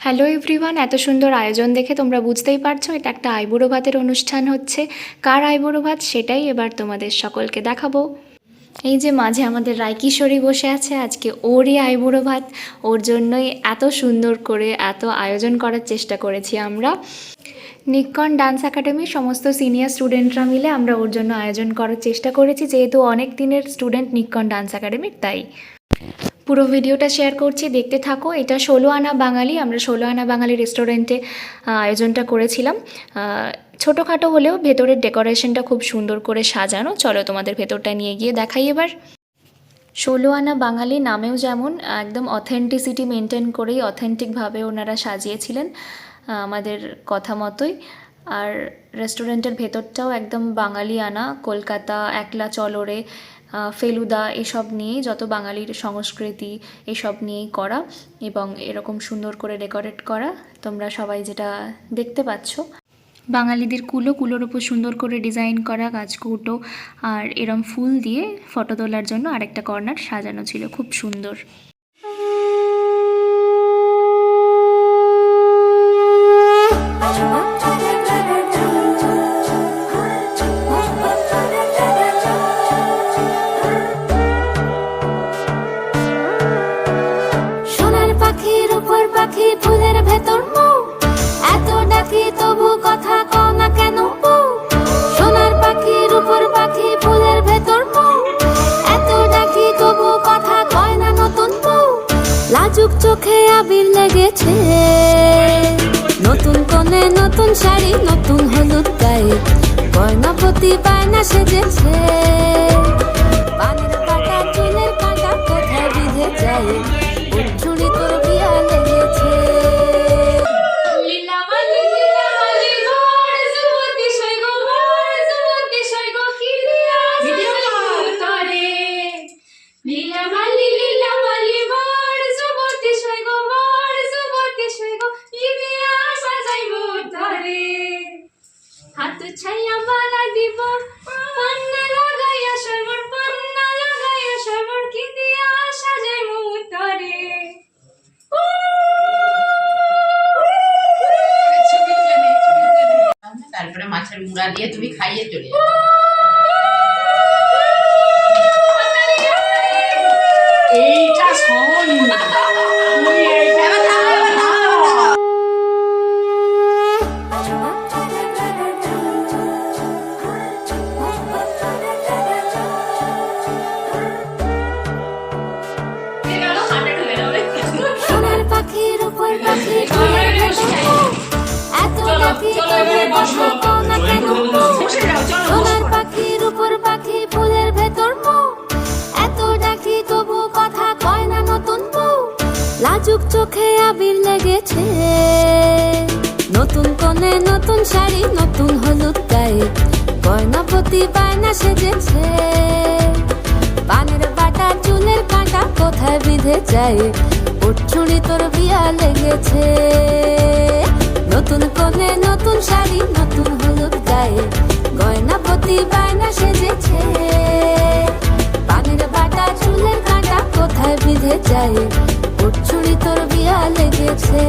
Hello everyone এত সুন্দর আয়োজন দেখে তোমরা বুঝতেই পারছ, এটা একটা আইবুড়ো ভাতের অনুষ্ঠান হচ্ছে। কার আইবুড়ো ভাত? সেটাই এবার তোমাদের সকলকে দেখাবো। এই যে মাঝে আমাদের রায়কিশোরী বসে আছে, আজকে ওরই আইবুড়ো ভাত। ওর জন্যই এত সুন্দর করে এত আয়োজন করার চেষ্টা করেছি আমরা। নিক্কন ডান্স একাডেমির সমস্ত সিনিয়র স্টুডেন্টরা মিলে আমরা ওর জন্য আয়োজন করার চেষ্টা করেছি, যেহেতু অনেক দিনের স্টুডেন্ট নিক্কন ডান্স একাডেমির, তাই। পুরো ভিডিওটা শেয়ার করছি, দেখতে থাকো। এটা ষোলো আনা বাঙালি, আমরা ষোলো আনা বাঙালি রেস্টুরেন্টে আয়োজনটা করেছিলাম। ছোটোখাটো হলেও ভেতরের ডেকোরেশনটা খুব সুন্দর করে সাজানো। চলো তোমাদের ভেতরটা নিয়ে গিয়ে দেখাই এবার। ষোলো আনা বাঙালি নামেও যেমন, একদম অথেন্টিসিটি মেনটেন করেই অথেন্টিকভাবে ওনারা সাজিয়েছিলেন আমাদের কথা মতোই। আর রেস্টুরেন্টের ভেতরটাও একদম বাঙালি আনা কলকাতা, একলা চলরে ফেলুদা এসব নিয়েই যত বাঙালির সংস্কৃতি এসব নিয়েই করা এবং এরকম সুন্দর করে ডেকোরেট করা। তোমরা সবাই যেটা দেখতে পাচ্ছ। বাঙালিদের কুলো, কুলোর উপর সুন্দর করে ডিজাইন করা গাছকুটো আর এরম ফুল দিয়ে ফটো তোলার জন্য আরেকটা কর্নার সাজানো ছিল। খুব সুন্দর। আবির লেগেছে। নতুন কনে নতুন শাড়ি নতুন হলুদ গায়ে। গয়নাপতি বায়না সেজেছে। ছাইয়া বালা দিব। পান্না লাগাইয়া সর্বর, পান্না লাগাইয়া সর্বর কি দিয়া সাজাইবো মুতরে তারপরে মাছের মুড়া দিয়ে তুমি খাইয়ে চলে ফুলের ভেতর এত ডাকি তবু কথা কয় না নতুন বউ লাজুক চোখে আবির লেগেছে নতুন কোণে নতুন শাড়ি নতুন হলুদ গায়ে গয়না প্রতি বায়না সেজেছে পানের বাটা চুলের কাঁটা কোথায় বিঁধে যায় উঠছুড়ি তোর বিয়া লেগেছে। নতুন কোণে নতুন শাড়ি, নতুন হলুদ গায়ে। গয়না প্রতি বায়না সেজেছে। পানের বাটা, চুলের কাঁটা কোথায় বিঁধে যায়? উঠছুড়ি তোর বিয়া লেগেছে।